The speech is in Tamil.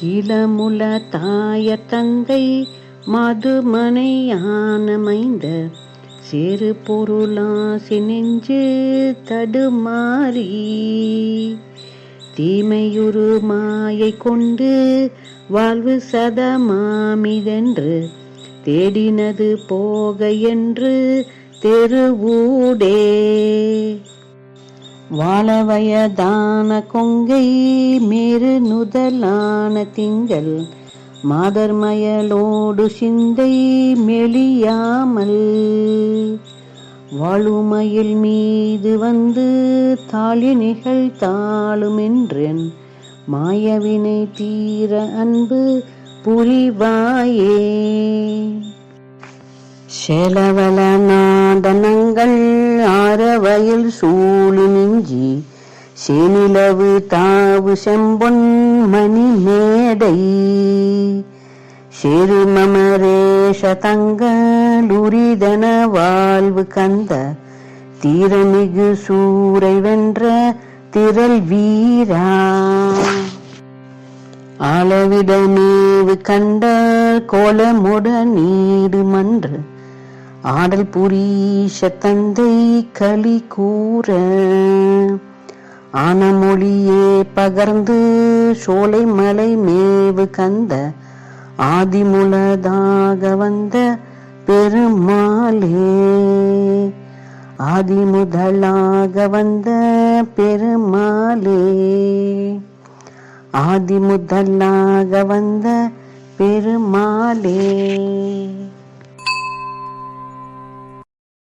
சீலமுல தாய தங்கை மதுமனையானமைந்த சிறு பொருளாசி நெஞ்சு தடுமாறி தீமையுரு மாயை கொண்டு வாழ்வு சதமாமிதென்று தேடினது போக என்று தெருவூடே. வாழவயதான கொங்கை மேறு நுதலான திங்கள் மாதர்மயலோடு சிந்தை மெளியாமல் வாழுமயில் மீது வந்து தாழி நிகழ் மாயவினை தீர அன்பு புரிவாயே. செலவல நாடனங்கள் ஆரவயல் சூழு செனிலவு தாவு செம்பொன் மணி மேடை சிறுமமரேஷ தங்களுரிதன வாழ்வு கந்த தீரமிகு சூரை வென்ற திரள் வீரா. அளவிடமேவு கண்ட கோலமுட நீடு மன்று ஆடல் புரீஷ தந்தை களி கூற. ஆனமொழியே பகர்ந்து சோலை மலை மேவு கந்த ஆதிமுலதாக வந்த பெருமாளே. ஆதிமுதலாக வந்த பெருமாளே. ஆதிமுதலாக வந்த பெருமாளே.